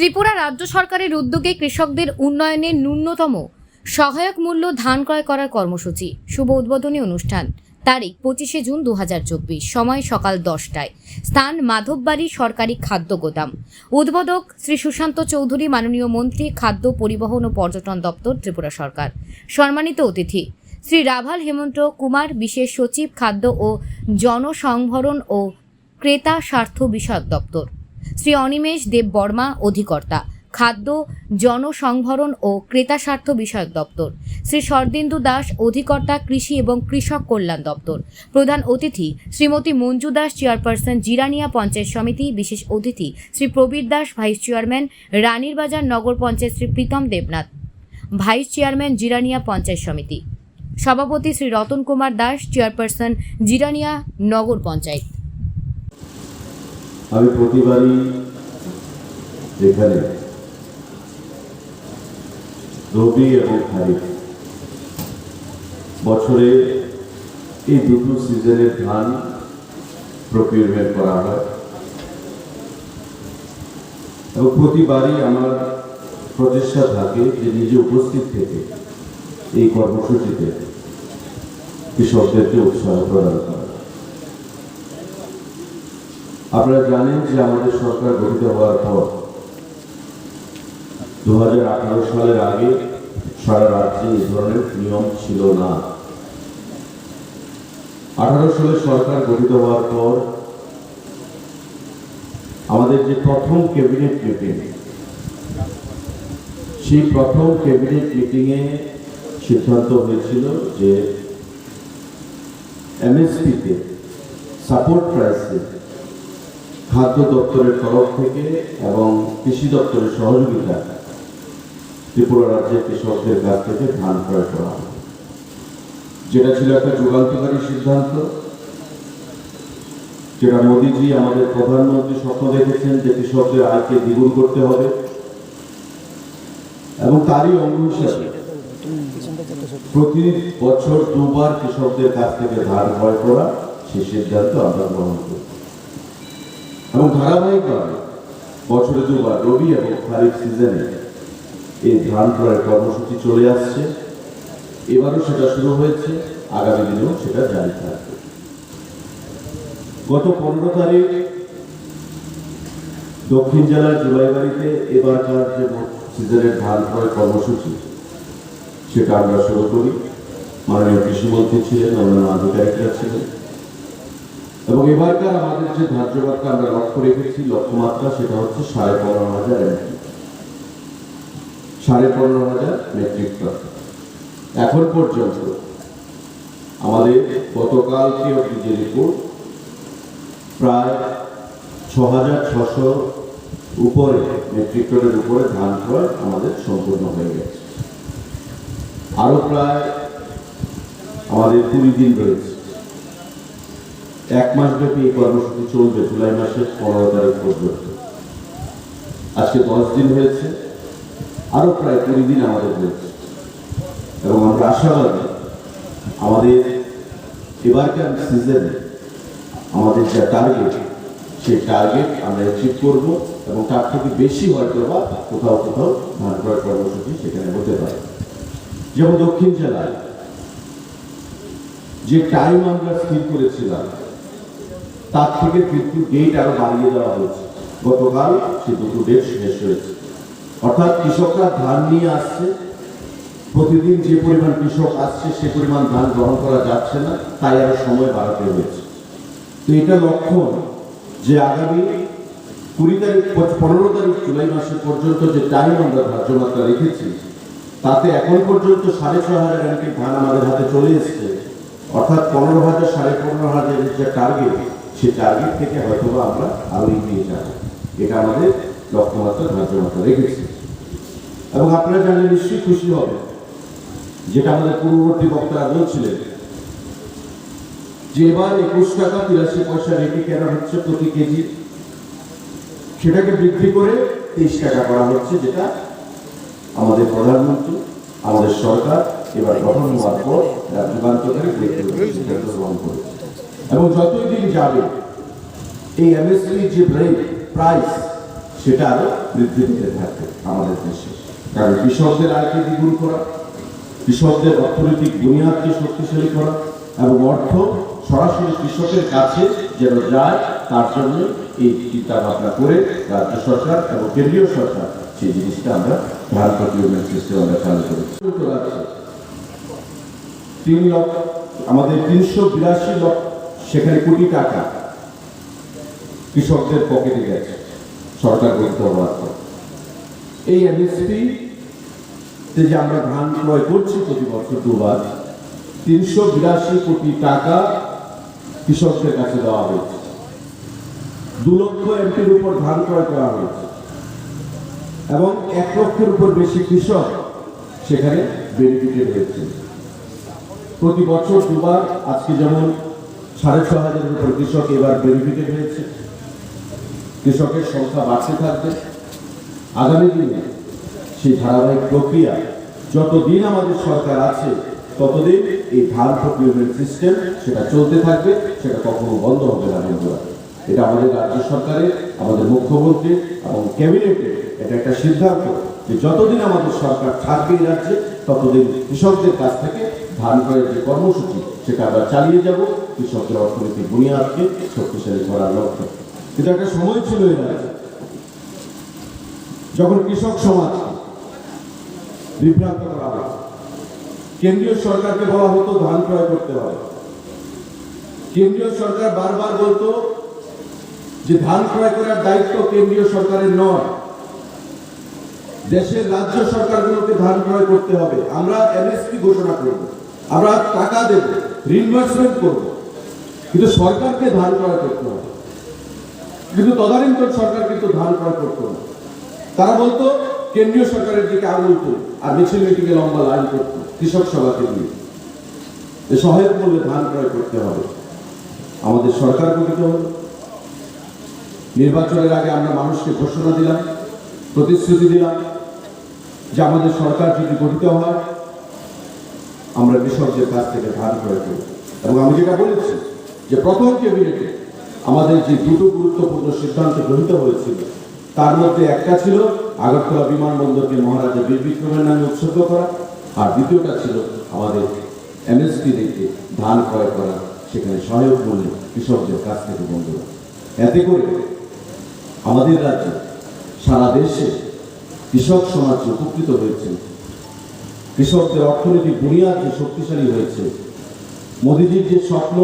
ত্রিপুরা রাজ্য সরকারের উদ্যোগে কৃষকদের উন্নয়নের ন্যূনতম সহায়ক মূল্য ধান ক্রয় করার কর্মসূচি। শুভ উদ্বোধনী অনুষ্ঠান। তারিখ পঁচিশে জুন দু হাজার চব্বিশ। সময় সকাল দশটায়। স্থান মাধববাড়ি সরকারি খাদ্য গোদাম। উদ্বোধক শ্রী সুশান্ত চৌধুরী, মাননীয় মন্ত্রী, খাদ্য পরিবহন ও পর্যটন দপ্তর, ত্রিপুরা সরকার। সম্মানিত অতিথি, শ্রী রাভাল হেমন্ত কুমার, বিশেষ সচিব খাদ্য ও জনসংভরণ ও ক্রেতা স্বার্থ বিষয়ক দপ্তর। শ্রী অনিমেষ দেব বর্মা অধিকর্তা, খাদ্য, জনসংভরণ ও ক্রেতা স্বার্থ বিষয়ক দপ্তর, শ্রী শরদিন্দু দাস অধিকর্তা, কৃষি এবং কৃষক কল্যাণ দপ্তর, প্রধান অতিথি শ্রীমতী মঞ্জু দাস, চেয়ারপারসন জিরানিয়া পঞ্চায়েত সমিতি, বিশেষ অতিথি Shri Prabir Das, vice chairman Ranirbazar Nagar panchayat Shri Pritam Debnath, vice chairman Jirania panchayat সমিতি, সভাপতি শ্রী রতন কুমার দাস, চেয়ারপারসন জিরানিয়া নগর পঞ্চায়েত। আমি প্রতিবারই এখানে রবি এবং খারিফ বছরে এই দুটো সিজনের ধান প্রকিউরমেন্ট করা হয়। এবং প্রতিবারই আমার প্রচেষ্টা থাকে যে নিজে উপস্থিত থেকে এই কর্মসূচিতে কৃষকদেরকে উৎসাহ প্রদান করা। আপনারা জানেন যে আমাদের সরকার গঠিত হওয়ার পর দু হাজার আঠারো সালের আগে সারা রাজ্যে এই ধরনের নিয়ম ছিল না। আঠারো সালে সরকার গঠিত হওয়ার পর আমাদের যে প্রথম ক্যাবিনেট মিটিং, সেই প্রথম ক্যাবিনেট মিটিংয়ে সিদ্ধান্ত হয়েছিল যে এমএসপিতে সাপোর্ট প্রাইসে খাদ্য দপ্তরের তরফ থেকে এবং কৃষি দপ্তরের সহযোগিতা ত্রিপুরা রাজ্যের কৃষকদের কাছ থেকে ধান ক্রয় করা যেটা ছিল একটা যুগান্তকারী সিদ্ধান্ত, যেটা মোদিজি আমাদের প্রধানমন্ত্রী স্বপ্ন দেখেছেন যে কৃষকদের আয়কে দ্বিগুণ করতে হবে এবং তারই অঙ্গ হিসাবে প্রতি বছর দুবার কৃষকদের কাছ থেকে ধান ক্রয় করা সেই সিদ্ধান্ত আমরা গ্রহণ করি এবং ধারাবাহিকভাবে বছরে দুবার রবি এবং খারিফ সিজনে এই ধান ক্রয়ের কর্মসূচি চলে আসছে। এবারও সেটা শুরু হয়েছে, আগামী দিনেও সেটা জারি থাকবে। গত পনেরো তারিখ দক্ষিণ জেলার জুলাইবাড়িতে এবারকার যে সিজনের ধান ক্রয় কর্মসূচি, সেটা আমরা শুরু করি। মাননীয় কৃষিমন্ত্রী ছিলেন অন্যান্য আধিকারিকরা ছিলেন। এবং এবারকার আমাদের যে ধার্য মাত্রা আমরা লক্ষ্য রেখেছি লক্ষ্যমাত্রা, সেটা হচ্ছে সাড়ে পনেরো হাজার মেট্রিক সাড়ে পনেরো হাজার মেট্রিক টন এখন পর্যন্ত আমাদের গতকালকে অব্দি যে রিপোর্ট প্রায় ছ হাজার ছশো উপরে মেট্রিক টনের উপরে ধান ক্রয় আমাদের সম্পূর্ণ হয়ে গেছে। আরও প্রায় আমাদের কুড়ি দিন রয়েছে। এক মাস ব্যাপী এই কর্মসূচি চলবে, জুলাই মাসের পনেরো তারিখ পর্যন্ত। আজকে দশ দিন হয়েছে আরও প্রায় কুড়ি দিন আমাদের হয়েছে। এবং আমরা আশাবাদী আমাদের এবারকার সিজনে আমাদের যা টার্গেট সেই টার্গেট আমরা অ্যাচিভ করব এবং তার থেকে বেশি হয়তো বা কোথাও কোথাও ধান ক্রয় কর্মসূচি সেখানে হতে পারে। যেমন দক্ষিণ জেলায় যে টাইম আমরা স্থির করেছিলাম তার থেকে কিন্তু ডেট আরও বাড়িয়ে দেওয়া হয়েছে। গতকাল সে দুটো ডেট শেষ হয়েছে। অর্থাৎ কৃষকরা ধান নিয়ে আসছে। প্রতিদিন যে পরিমাণ কৃষক আসছে, সে পরিমাণ ধান গ্রহণ করা যাচ্ছে না, তাই আরও সময় বাড়াতে হয়েছে। তো এটা লক্ষণ যে আগামী কুড়ি তারিখ পনেরো তারিখ জুলাই মাসের পর্যন্ত যে টাইম আমরা ধার্য মাত্রা রেখেছি, তাতে এখন পর্যন্ত সাড়ে ছ হাজার ধান আমাদের হাতে চলে এসছে। অর্থাৎ পনেরো হাজার, সাড়ে পনেরো হাজারের যে টার্গেট সেই টার্গেট থেকে হয়তো বা আমরা আরও এগিয়ে যাব এটা আমাদের লক্ষ্যমাত্রা ধার্য মাত্রা রেখেছি এবং আপনারা জানলে নিশ্চয়ই খুশি হবে যেটা আমাদের পূর্ববর্তী বক্তারা বলছিলেন যে এবার একুশ টাকা তিরাশি পয়সা রেটে কেনা হচ্ছে প্রতি কেজি সেটাকে বৃদ্ধি করে তেইশ টাকা করা হচ্ছে যেটা আমাদের প্রধানমন্ত্রী আমাদের সরকার এবার গঠন হওয়ার পর যুগান্তকারী গ্রহণ করেছে এবং যতই দিন যাবে, এই এমএসপি যে প্রাইস সেটা আরও বৃদ্ধি পেতে থাকবে আমাদের দেশে। কারণ কৃষকদের আয়কে দ্বিগুণ করা, কৃষকদের অর্থনৈতিক বুনিয়াদকে শক্তিশালী করা এবং অর্থ সরাসরি কৃষকের কাছে যেন যায়, তার জন্য এই চিন্তা ভাবনা করে রাজ্য সরকার এবং কেন্দ্রীয় সরকার সেই জিনিসটা আমরা ধান প্রকিউরমেন্ট সিস্টেম আমরা চালু করেছি। তিন লক্ষ, আমাদের তিনশো বিরাশি লক্ষ সেখানে কোটি টাকা কৃষকদের পকেটে গেছে, সরকার হওয়ার পর এই এমএসপি তে যে আমরা ধান ক্রয় করছি প্রতি বছর দুবার তিনশো বিরাশি কোটি টাকা কৃষকদের কাছে দেওয়া হয়েছে। দু লক্ষ এমপির উপর ধান ক্রয় করা হয়েছে। এবং এক লক্ষের উপর বেশি কৃষক সেখানে বেনিফিটেড হয়েছে। প্রতি বছর দুবার আজকে যেমন সাড়ে ছ হাজারের উপর কৃষক এবার বেনিফিটেড হয়েছে। কৃষকের সংখ্যা বাড়তে থাকবে। আগামী দিনে সেই ধারাবাহিক প্রক্রিয়া যতদিন আমাদের সরকার আছে, ততদিন এই ধান প্রকিউরমেন্ট সিস্টেম সেটা চলতে থাকবে, সেটা কখনো বন্ধ হবে না, বন্ধুরা। এটা আমাদের রাজ্য সরকারের, আমাদের মুখ্যমন্ত্রী এবং ক্যাবিনেটের এটা একটা সিদ্ধান্ত যে যতদিন আমাদের সরকার থাকবে এই রাজ্যে, ততদিন কৃষকদের কাছ থেকে ধান ক্রয়ের যে কর্মসূচি, সেটা আমরা চালিয়ে যাব। কৃষকদের অর্থনৈতিক বুনিয়াদকে শক্তিশালী করার লক্ষ্যে। কিন্তু একটা সময় ছিল এর যখন কৃষক সমাজ বিভ্রান্ত করা হয়, কেন্দ্রীয় সরকারকে বলা হতো, ধান ক্রয় করতে হবে। কেন্দ্রীয় সরকার বারবার বলতো যে, ধান ক্রয় করার দায়িত্ব কেন্দ্রীয় সরকারের নয়। দেশের রাজ্য সরকারগুলোকে ধান ক্রয় করতে হবে। আমরা এমএসপি ঘোষণা করব। আমরা টাকা দেব রিইনভেস্টমেন্ট করব। কিন্তু সরকারকে ধান ক্রয় করতে হবে। কিন্তু তদানীন্তন সরকার কিন্তু ধান ক্রয় করতো না। তারা বলতো, কেন্দ্রীয় সরকারের দিকে আঙুল আর মিছিল মিটিংয়ে লম্বা লাইন করতো কৃষক সভাকে নিয়ে। যে সহায়ক মূল্যে ধান ক্রয় করতে হবে। আমাদের সরকার গঠিত হলো। নির্বাচনের আগে আমরা মানুষকে ঘোষণা দিলাম, প্রতিশ্রুতি দিলাম। যে আমাদের সরকার যদি গঠিত হয়, আমরা কৃষকদের কাছ থেকে ধান ক্রয় করব এবং আমি যেটা বলেছি, যে প্রথম ক্যাবিনেটে আমাদের যে দুটো গুরুত্বপূর্ণ সিদ্ধান্ত গৃহীত হয়েছিল, তার মধ্যে একটা ছিল আগরতলা বিমানবন্দরকে মহারাজা বীর বিক্রমের নামে উৎসর্গ করা, আর দ্বিতীয়টা ছিল আমাদের এমএসপি থেকে ধান ক্রয় করা, সেখানে সহায়ক মূল্যে কৃষকদের কাছ থেকে বন্ধুরা এতে করে আমাদের রাজ্যে সারা দেশে কৃষক সমাজ উপকৃত হয়েছে। কৃষকদের অর্থনৈতিক বুনিয়াদ যে শক্তিশালী হয়েছে। মোদীজির যে স্বপ্ন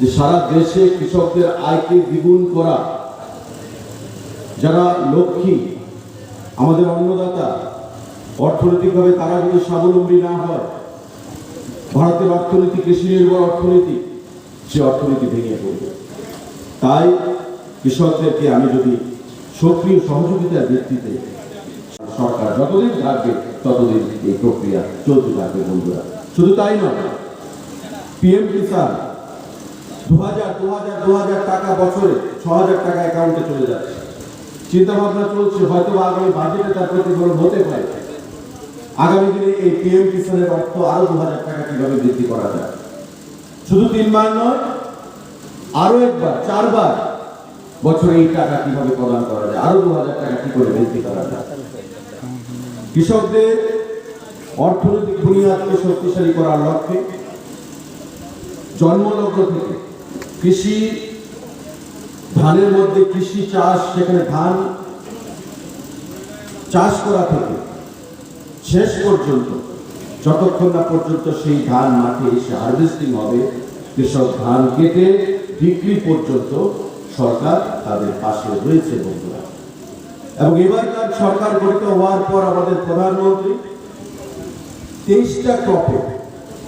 যে সারা দেশে কৃষকদের আয়কে দ্বিগুণ করা, যারা লক্ষ্মী, আমাদের অন্নদাতা, অর্থনৈতিকভাবে তারা যদি স্বাবলম্বী না হয়, ভারতের অর্থনীতি, কৃষি নির্ভর অর্থনীতি, সে অর্থনীতি ভেঙে পড়বে। তাই কৃষকদেরকে আমি যদি সক্রিয় সহযোগিতার ভিত্তিতে সরকার যতদিন থাকবে, ততদিন এই প্রক্রিয়া চলতে থাকবে, বন্ধুরা। শুধু তাই নয় পিএম কিষান দু হাজার দু হাজার দু হাজার টাকা বছরে ছ হাজার টাকা অ্যাকাউন্টে চলে যাচ্ছে। চিন্তা ভাবনা চলছে হয়তো আগামী বাজেটে তার প্রতিফলন হতে পারে। আগামী দিনে এই পিএম কিষানের অর্থ আরও দু হাজার টাকা কীভাবে বৃদ্ধি করা যায়? শুধু তিনবার নয়, আরও একবার, চারবার বছরে এই টাকা কীভাবে প্রদান করা যায়? আরও দু হাজার টাকা কি করে বৃদ্ধি করা যায়? কৃষকদের অর্থনৈতিক বুনিয়াদকে শক্তিশালী করার লক্ষ্যে জন্মলগ্ন থেকে কৃষি ধানের মধ্যে কৃষি চাষ, সেখানে ধান চাষ করা থেকে শেষ পর্যন্ত, যতক্ষণ না পর্যন্ত সেই ধান মাঠে এসে হারভেস্টিং হবে, কৃষক ধান কেটে বিক্রি পর্যন্ত সরকার তাদের পাশে রয়েছে বন্ধুরা। এবং এবারকার সরকার গঠিত হওয়ার পর আমাদের প্রধানমন্ত্রী তেইশটা ক্রপে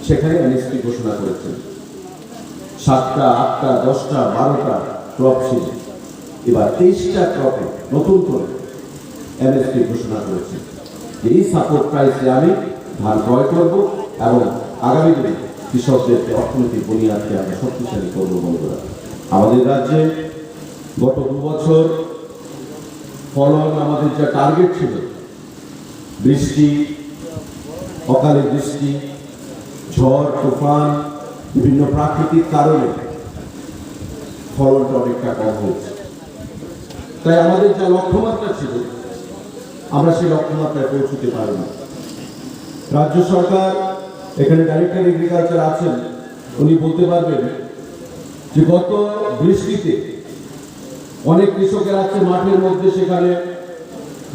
সেখানে এনএসপি ঘোষণা করেছেন। সাতটা, আটটা, দশটা, বারোটা ক্রপ ছিল এবার তেইশটা ক্রপে নতুন করে এমএসপি ঘোষণা করেছে। এই সাপোর্ট প্রাইসে আমি ধান ক্রয় করব এবং আগামী দিনে কৃষকদের অর্থনৈতিক বুনিয়াদকে আমরা শক্তিশালী করব বন্ধুরা আমাদের রাজ্যে গত দু বছর ফলন আমাদের যা টার্গেট ছিল, বৃষ্টি, অকালে বৃষ্টি, ঝড়, তুফান, বিভিন্ন প্রাকৃতিক কারণে ফলনটা অনেকটা কম হয়েছে। তাই আমাদের যা লক্ষ্যমাত্রা ছিল, আমরা সেই লক্ষ্যমাত্রায় পৌঁছতে পারিনি। রাজ্য সরকার, এখানে ডাইরেক্টর এগ্রিকালচার আছেন, উনি বলতে পারবেন যে গত বৃষ্টিতে অনেক কৃষকের আছে মাঠের মধ্যে সেখানে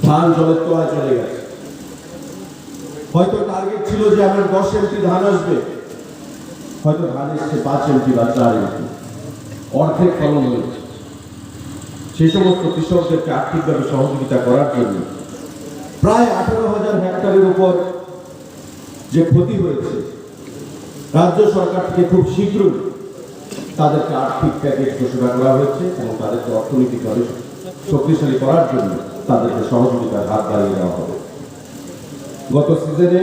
ধান জলের তলায় চলে গেছে। হয়তো টার্গেট ছিল যে আমার দশ এমটি ধান আসবে। হয়তো ধান এসছে পাঁচ এমটি বা চার এমটি অর্ধেক ফলন হয়েছে। সেই সমস্ত কৃষকদেরকে আর্থিকভাবে সহযোগিতা করার জন্য প্রায় আঠারো হাজার হেক্টরের উপর যে ক্ষতি হয়েছে, রাজ্য সরকার থেকে খুব শীঘ্রই তাদেরকে আর্থিক প্যাকেজ ঘোষণা করা হয়েছে এবং তাদেরকে অর্থনৈতিকভাবে শক্তিশালী করার জন্য তাদেরকে সহযোগিতার হাত বাড়িয়ে দেওয়া হবে। গত সিজনে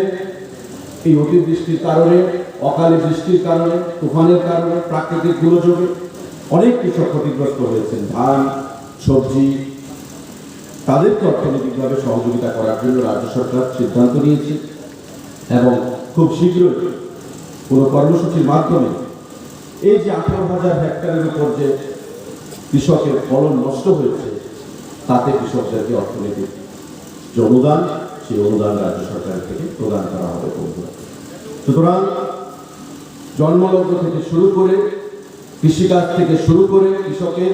এই অতিবৃষ্টির কারণে, অকালে বৃষ্টির কারণে, তুফানের কারণে, প্রাকৃতিক দুর্যোগে অনেক কৃষক ক্ষতিগ্রস্ত হয়েছেন। ধান, সবজি, তাদেরকে অর্থনৈতিকভাবে সহযোগিতা করার জন্য রাজ্য সরকার সিদ্ধান্ত নিয়েছে এবং খুব শীঘ্রই কোনো কর্মসূচির মাধ্যমে এই যে আঠারো হাজার হেক্টরের উপর যে কৃষকের ফলন নষ্ট হয়েছে, তাতে কৃষকদেরকে অর্থনৈতিক যে অনুদান সেই অনুদান রাজ্য সরকারের থেকে প্রদান করা হবে সুতরাং জন্মলগ্ন থেকে শুরু করে, কৃষিকাজ থেকে শুরু করে কৃষকের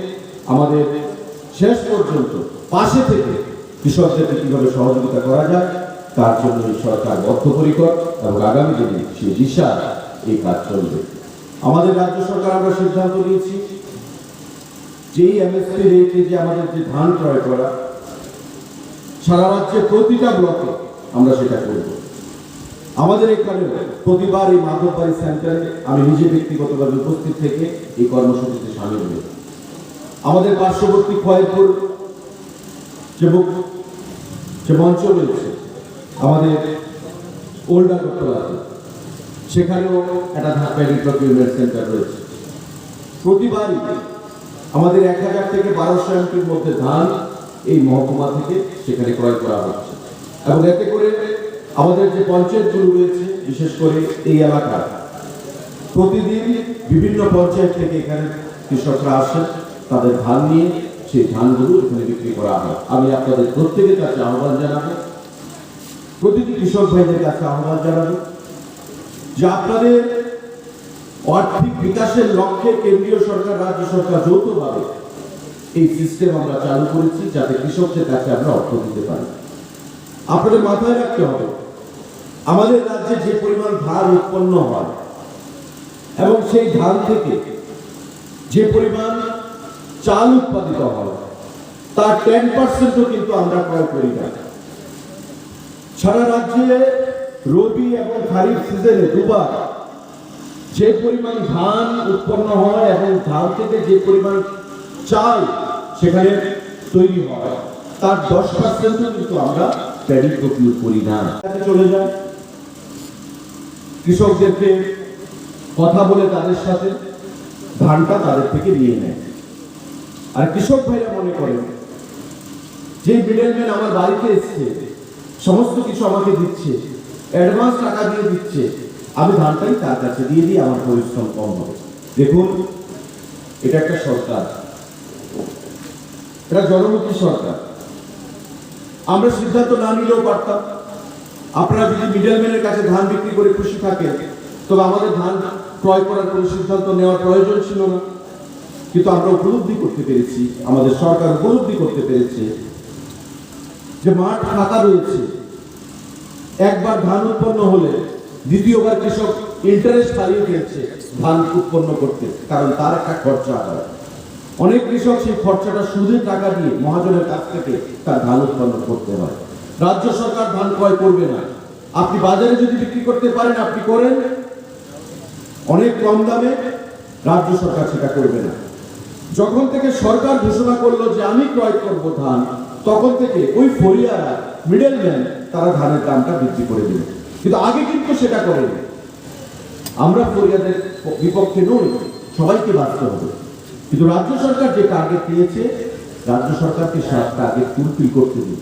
আমাদের শেষ পর্যন্ত পাশে থেকে কৃষকদেরকে কীভাবে সহযোগিতা করা যায়, তার জন্য সরকার বদ্ধপরিকর এবং আগামী দিনে সেই দিশা এই কাজ চলবে। আমাদের রাজ্য সরকার আমরা সিদ্ধান্ত নিয়েছি। যেই এমএসপি রেটে যে আমাদের যে ধান ক্রয় করা, সারা রাজ্যে প্রতিটা ব্লকে আমরা সেটা করব। আমাদের এখানে প্রতিবার এই মাধববাড়ি সেন্টারে আমি নিজে ব্যক্তিগতভাবে উপস্থিত থেকে এই কর্মসূচিতে সামিল হই। আমাদের পার্শ্ববর্তী খয়েরপুর যে মঞ্চ রয়েছে, আমাদের ওল্ড আগরতলাতে সেখানেও একটা ঢাকা প্রকিউরমেন্ট সেন্টার রয়েছে। প্রতিবারই আমাদের এক হাজার থেকে বারোশো এমপির মধ্যে ধান এই মহকুমা থেকে সেখানে ক্রয় করা হচ্ছে। এবং এতে করে আমাদের যে পঞ্চায়েতগুলো রয়েছে, বিশেষ করে এই এলাকার প্রতিদিন বিভিন্ন পঞ্চায়েত থেকে এখানে কৃষকরা আসেন, তাদের ধান নিয়ে সেই ধানগুলো এখানে বিক্রি করা হয়। আমি আপনাদের প্রত্যেকের কাছে আহ্বান জানাব, প্রতিটি কৃষক ভাইদের কাছে আহ্বান জানাব যে আপনাদের আর্থিক বিকাশের লক্ষ্যে কেন্দ্রীয় সরকার, রাজ্য সরকার যৌথভাবে এই সিস্টেম আমরা চালু করেছি যাতে কৃষকদের কাছে আমরা অর্থ দিতে পারি। আপনাদের মাথায় রাখতে হবে, আমাদের রাজ্যে যে পরিমাণ ধান উৎপন্ন হয় এবং সেই ধান থেকে যে পরিমাণ চাল উৎপাদিত হয়, তার টেন পার্সেন্টও কিন্তু আমরা ক্রয় করি না। সারা রাজ্যে রবি এবং খারিফ সিজনে দুবার যে পরিমাণ ধান উৎপন্ন হয় এবং ধান থেকে যে পরিমাণ চাল সেখানে তৈরি হয়, তার দশ পার্সেন্টও কিন্তু আমরা প্যাডি প্রকিউর করি না। চলে যায় কৃষকদেরকে কথা বলে তাদের সাথে, ধানটা তাদের থেকে নিয়ে নেয়। আর কৃষক ভাইরা মনে করেন যে মিডলম্যান আমার বাড়িতে এসছে, সমস্ত কিছু আমাকে দিচ্ছে অ্যাডভান্স টাকা দিয়ে দিচ্ছে। আমি ধানটাই তার কাছে দিয়ে দিই, আমার পরিশ্রম কম হবে। দেখুন, এটা একটা সরকার। এটা জনমুখী সরকার। আমরা সিদ্ধান্ত না নিলেও পারতাম। আপনারা যদি মিডলম্যানের কাছে ধান বিক্রি করে খুশি থাকেন, তবে আমাদের ধান ক্রয় করার কোনো সিদ্ধান্ত নেওয়ার প্রয়োজন ছিল না। কিন্তু আমরা উপলব্ধি করতে পেরেছি, আমাদের সরকার উপলব্ধি করতে পেরেছে যে মাঠ ফাঁকা রয়েছে। একবার ধান উৎপন্ন হলে দ্বিতীয়বার কৃষক ইন্টারেস্ট হারিয়ে ফেলছে ধান উৎপন্ন করতে, কারণ তার একটা খরচা হয়। অনেক কৃষক সেই খরচাটা সুদের টাকা দিয়ে মহাজনের কাছ থেকে তার ধান উৎপন্ন করতে হয়। রাজ্য সরকার ধান ক্রয় করবে না। আপনি বাজারে যদি বিক্রি করতে পারেন, আপনি করেন। অনেক কম দামে রাজ্য সরকার সেটা করবে না। যখন থেকে সরকার ঘোষণা করল যে আমি ক্রয় করব ধান, তখন থেকে ওই ফরিয়ারা মিডলম্যান তারা ধানের দামটা বৃদ্ধি করে দিল। কিন্তু আগে কিন্তু সেটা করেনি। আমরা ফরিয়াদের বিপক্ষে নই, সবাইকে বাঁচতে হবে। কিন্তু রাজ্য সরকার যে টার্গেট দিয়েছে রাজ্য সরকারকে সব টার্গেট ফুলফিল করতে দিন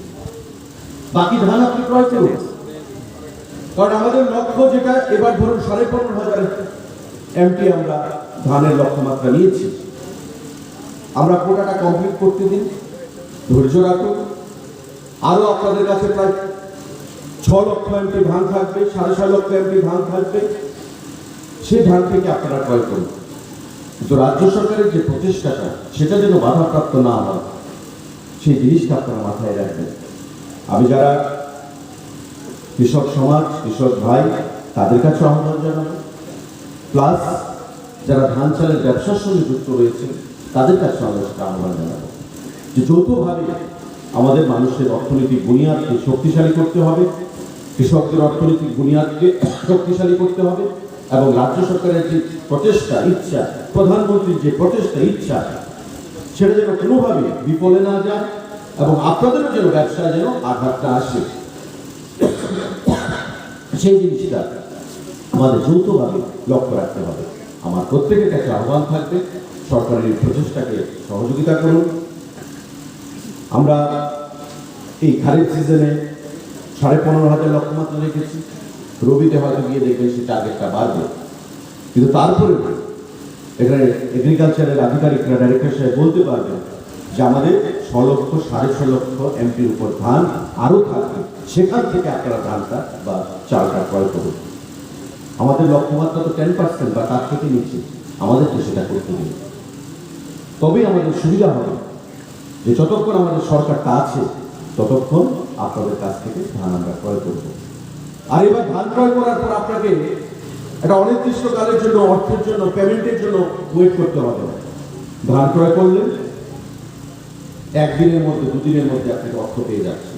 বাকি ধান আপনি ক্রয় করুন। কারণ আমাদের লক্ষ্য যেটা, এবার ধরুন সাড়ে পনেরো হাজার এমটি আমরা ধানের লক্ষ্যমাত্রা নিয়েছি। আমরা কোটাটা কমপ্লিট করতে দিন। ধৈর্য রাখুন। আরও আপনাদের কাছে প্রায় ছ লক্ষ এমপি ধান থাকবে, সাড়ে ছয় লক্ষ এমপি ধান থাকবে। সেই ধান থেকে আপনারা ক্রয় করুন। কিন্তু রাজ্য সরকারের যে প্রচেষ্টাটা, সেটা যেন বাধাপ্রাপ্ত না হয়, সেই জিনিসটা আপনারা মাথায় রাখবেন। আমি যারা কৃষক সমাজ, কৃষক ভাই, তাদের কাছে আহ্বান জানাব। প্লাস যারা ধান চালের ব্যবসার সঙ্গে যুক্ত রয়েছে তাদের কাছে আমরা সেটা আহ্বান জানাব। যে যৌথভাবে আমাদের মানুষের অর্থনৈতিক বুনিয়াদকে শক্তিশালী করতে হবে, কৃষকদের অর্থনৈতিক বুনিয়াদকে শক্তিশালী করতে হবে, এবং রাজ্য সরকারের যে প্রচেষ্টা, ইচ্ছা, প্রধানমন্ত্রীর যে প্রচেষ্টা, ইচ্ছা, সেটা যেন কোনোভাবে বিফলে না যায় এবং আপনাদেরও যেন ব্যবসায় যেন আঘাতটা আসে। সেই জিনিসটা আমাদের যৌথভাবে লক্ষ্য রাখতে হবে। আমার প্রত্যেকের কাছে আহ্বান থাকবে, সরকারের প্রচেষ্টাকে সহযোগিতা করুন। আমরা এই খারিফ সিজনে সাড়ে পনেরো হাজার লক্ষ্যমাত্রা রেখেছি। রবিতে হয়তো গিয়ে দেখবেন সেই টার্গেটটা বাড়বে। কিন্তু তারপরে এখানে এগ্রিকালচারের আধিকারিকরা ডাইরেক্টর সাহেব বলতে পারবেন যে আমাদের ছ লক্ষ, সাড়ে ছ লক্ষ এমপির উপর ধান আরও থাকবে। সেখান থেকে আপনারা ধানটা বা চালটা ক্রয় করুন। আমাদের লক্ষ্যমাত্রা তো টেন পার্সেন্ট বা তার থেকে নিচ্ছে আমাদেরকে সেটা করতে হবে তবেই আমাদের সুবিধা হবে। যে যতক্ষণ আমাদের সরকারটা আছে, ততক্ষণ আপনাদের কাছ থেকে ধান আমরা ক্রয় করব। আর এবার ধান ক্রয় করার পর আপনাকে একটা অনির্দিষ্টকালের জন্য, অর্থের জন্য, পেমেন্টের জন্য ওয়েট করতে হবে। ধান ক্রয় করলে একদিনের মধ্যে, দুদিনের মধ্যে আপনাকে অর্থ পেয়ে যাচ্ছে।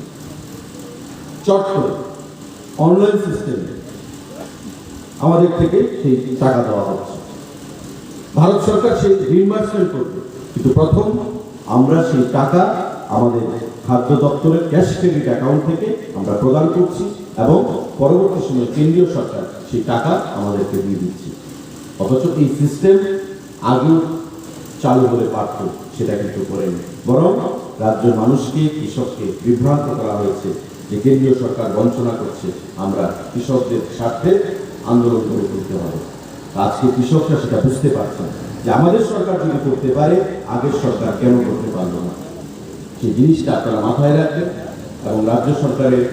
চট করে অনলাইন সিস্টেমে আমাদের থেকে সেই টাকা দেওয়া হচ্ছে। ভারত সরকার সেই রিইম্বার্সমেন্ট করবে। কিন্তু প্রথম আমরা সেই টাকা আমাদের খাদ্য দপ্তরের ক্যাশ ক্রেডিট অ্যাকাউন্ট থেকে আমরা প্রদান করছি এবং পরবর্তী সময়ে কেন্দ্রীয় সরকার সেই টাকা আমাদেরকে দিয়ে দিচ্ছে। অথচ এই সিস্টেম আগেও চালু হলে পারত, সেটা কিন্তু করেনি। বরং রাজ্যের মানুষকে, কৃষককে বিভ্রান্ত করা হয়েছে যে কেন্দ্রীয় সরকার বঞ্চনা করছে। আমরা কৃষকদের স্বার্থে আন্দোলন করে তুলতে হবে আজকে কৃষকরা সেটা বুঝতে পারছেন যে আমাদের সরকার যদি করতে পারে, আগের সরকার কেন করতে পারল না? সেই জিনিসটা আপনারা মাথায় রাখবেন এবং রাজ্য সরকারের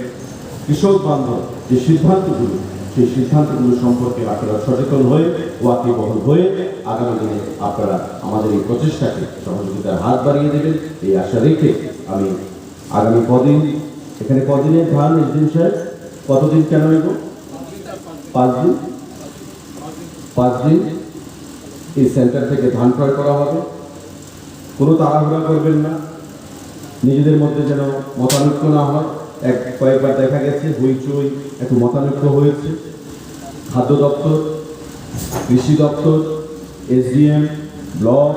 কৃষক বান্ধব যে সিদ্ধান্তগুলো, সেই সিদ্ধান্তগুলো সম্পর্কে আপনারা সচেতন হয়ে, ওয়াকিবহল হয়ে আগামী দিনে আপনারা আমাদের এই প্রচেষ্টাকে সহযোগিতার হাত বাড়িয়ে দেবেন, এই আশা রেখে আমি আগামী কদিন, এখানে কদিনের ধান এসডিএম সাহেব? কতদিন কেন এগো পাঁচ দিন? পাঁচ দিন? এই সেন্টার থেকে ধান ক্রয় করা হবে। কোনো তাড়াহুড়া করবেন না। নিজেদের মধ্যে যেন মতানৈক্য না হয়। এক কয়েকবার দেখা গেছে, হইচই একটু মতানৈক্য হয়েছে। খাদ্য দপ্তর, কৃষি দপ্তর এসডিএম ব্লক,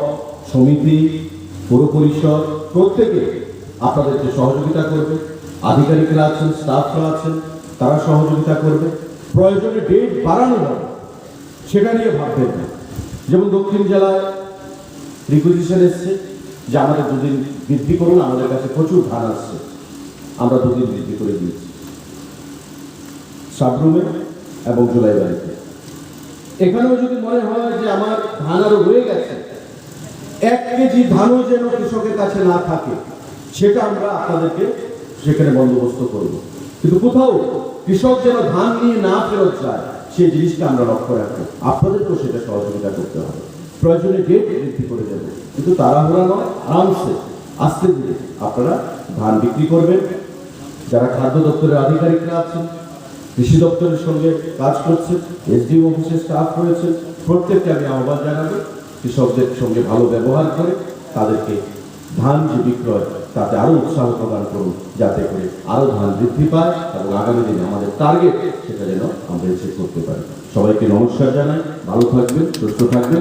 সমিতি, পৌর পরিষদ, প্রত্যেকে আপনাদেরকে সহযোগিতা করবে। আধিকারিকরা আছেন স্টাফরা আছেন, তারা সহযোগিতা করবে। প্রয়োজনে ডেট বাড়ানো হবে। সেটা নিয়ে ভাববেন না। যেমন দক্ষিণ জেলায় রিকুইজিশন এসছে যে আমাদের দুদিন বৃদ্ধি করুন, আমাদের কাছে প্রচুর ধান আসছে। আমরা দুদিন বৃদ্ধি করে দিয়েছি। সাবরুমে এবং জুলাই বাড়িতে এখানেও যদি মনে হয় যে আমার ধান আরও রয়ে গেছে, এক কেজি ধানও যেন কৃষকের কাছে না থাকে, সেটা আমরা আপনাদেরকে সেখানে বন্দোবস্ত করব। কিন্তু কোথাও কৃষক যেন ধান নিয়ে না ফেরত যায় সেই জিনিসটা আমরা লক্ষ্য রাখব। আপনাদেরকেও সেটা সহযোগিতা করতে হবে। প্রয়োজনে ডেট বৃদ্ধি করে দেব। কিন্তু তাড়াহুড়া নয়, আরামসে। আস্তে ধীরে আপনারা ধান বিক্রি করবেন। যারা খাদ্য দপ্তরের আধিকারিকরা আছেন, কৃষি দপ্তরের সঙ্গে কাজ করছে এসডিও অফিসের স্টাফ রয়েছে প্রত্যেককে আমি আহ্বান জানাব, কৃষকদের সঙ্গে ভালো ব্যবহার করে তাদেরকে ধান যে বিক্রয় তাতে আরও উৎসাহ প্রদান করুন, যাতে করে আরও ধান বৃদ্ধি পায় এবং আগামী দিনে আমাদের টার্গেট সেটা যেন আমরা এসে করতে পারি। সবাইকে নমস্কার জানাই, ভালো থাকবেন, সুস্থ থাকবেন।